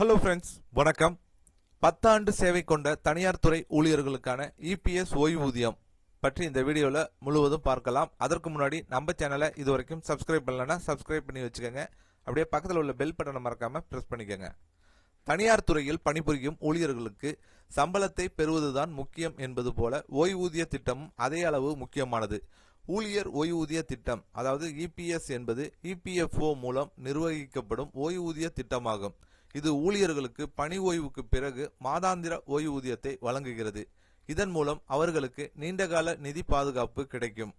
Hello friends வணக்கம். பத்தாண்டு சேவை கொண்ட தனியார் துறை ஊழியர்களுக்கான இபிஎஸ் ஓய்வூதியம் பற்றி இந்த வீடியோவில் முழுவதும் பார்க்கலாம். அதற்கு முன்னாடி நம்ம சேனலை இது வரைக்கும் சப்ஸ்கிரைப் பண்ணலன்னா சப்ஸ்கிரைப் பண்ணி வச்சுக்கோங்க. அப்படியே பக்கத்தில் உள்ள பெல் பட்டனை மறக்காமல் ப்ரெஸ் பண்ணிக்கோங்க. தனியார் துறையில் பணிபுரியும் ஊழியர்களுக்கு சம்பளத்தை பெறுவதுதான் முக்கியம் என்பது போல ஓய்வூதிய திட்டமும் அதே அளவு முக்கியமானது. ஊழியர் ஓய்வூதிய திட்டம் அதாவது இபிஎஸ் என்பது இபிஎஃப்ஓ மூலம் நிர்வகிக்கப்படும் ஓய்வூதிய திட்டமாகும். இது ஊழியர்களுக்கு பணி ஓய்வுக்கு பிறகு மாதாந்திர ஓய்வூதியத்தை வழங்குகிறது. இதன் மூலம் அவர்களுக்கு நீண்டகால நிதி பாதுகாப்பு கிடைக்கும்.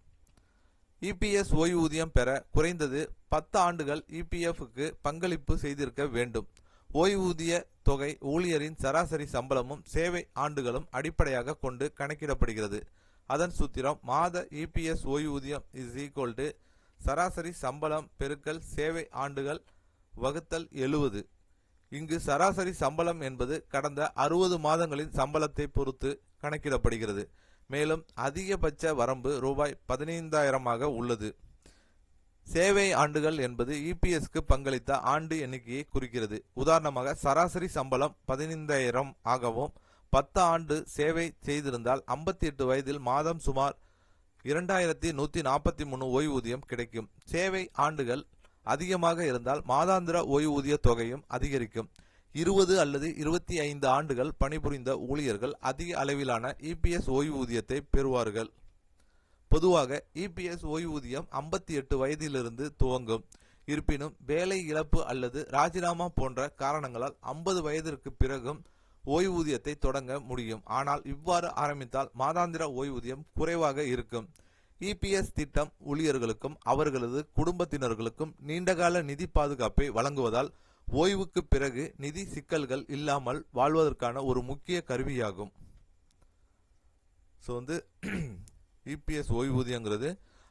இபிஎஸ் ஓய்வூதியம் பெற குறைந்தது பத்து ஆண்டுகள் இபிஎஃப்க்கு பங்களிப்பு செய்திருக்க வேண்டும். ஓய்வூதிய தொகை ஊழியரின் சராசரி சம்பளமும் சேவை ஆண்டுகளும் அடிப்படையாக கொண்டு கணக்கிடப்படுகிறது. அதன் சூத்திரம் மாத இபிஎஸ் ஓய்வூதியம் இஸ் ஈக்குவல் டு சராசரி சம்பளம் பெருக்கல் சேவை ஆண்டுகள் வகுத்தல் எழுவது. இங்கு சராசரி சம்பளம் என்பது கடந்த அறுபது மாதங்களின் சம்பளத்தை பொறுத்து கணக்கிடப்படுகிறது. மேலும் அதிகபட்ச வரம்பு ரூபாய் பதினைந்தாயிரமாக உள்ளது. சேவை ஆண்டுகள் என்பது இபிஎஸ்க்கு பங்களித்த ஆண்டு எண்ணிக்கையை குறிக்கிறது. உதாரணமாக சராசரி சம்பளம் பதினைந்தாயிரம் ஆகவும் பத்து ஆண்டு சேவை செய்திருந்தால் ஐம்பத்தி எட்டு வயதில் மாதம் சுமார் இரண்டாயிரத்தி நூத்தி நாற்பத்தி மூணு ஓய்வூதியம் கிடைக்கும். சேவை ஆண்டுகள் அதிகமாக இருந்தால் மாதாந்திர ஓய்வூதிய தொகையும் அதிகரிக்கும். இருபது அல்லது இருபத்தி ஐந்து ஆண்டுகள் பணிபுரிந்த ஊழியர்கள் அதிக அளவிலான இபிஎஸ் ஓய்வூதியத்தை பெறுவார்கள். பொதுவாக இபிஎஸ் ஓய்வூதியம் ஐம்பத்தி எட்டு வயதிலிருந்து துவங்கும். இருப்பினும் வேலை இழப்பு அல்லது ராஜினாமா போன்ற காரணங்களால் ஐம்பது வயதிற்கு பிறகும் ஓய்வூதியத்தை தொடங்க முடியும். ஆனால் இவ்வாறு ஆரம்பித்தால் மாதாந்திர ஓய்வூதியம் குறைவாக இருக்கும். இபிஎஸ் திட்டம் ஊழியர்களுக்கும் அவர்களது குடும்பத்தினர்களுக்கும் நீண்டகால நிதி பாதுகாப்பை வழங்குவதால் ஓய்வுக்கு பிறகு நிதி சிக்கல்கள் இல்லாமல் வாழ்வதற்கான ஒரு முக்கிய கருவியாகும். ஸோ வந்து இபிஎஸ் ஓய்வூதியங்கிறது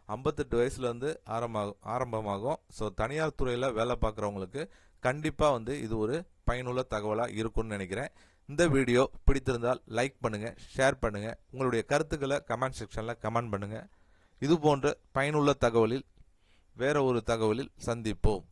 ஐம்பத்தெட்டு வயசுலேருந்து ஆரம்பமாகும் ஆரம்பமாகும். ஸோ தனியார் துறையில் வேலை பார்க்குறவங்களுக்கு கண்டிப்பாக வந்து இது ஒரு பயனுள்ள தகவலாக இருக்கும்னு நினைக்கிறேன். இந்த வீடியோ பிடித்திருந்தால் லைக் பண்ணுங்கள் ஷேர் பண்ணுங்கள் உங்களுடைய கருத்துக்களை கமெண்ட் செக்ஷனில் கமெண்ட் பண்ணுங்கள் இது போன்ற பயனுள்ள தகவலில் வேற ஒரு தகவலில் சந்திப்போம்.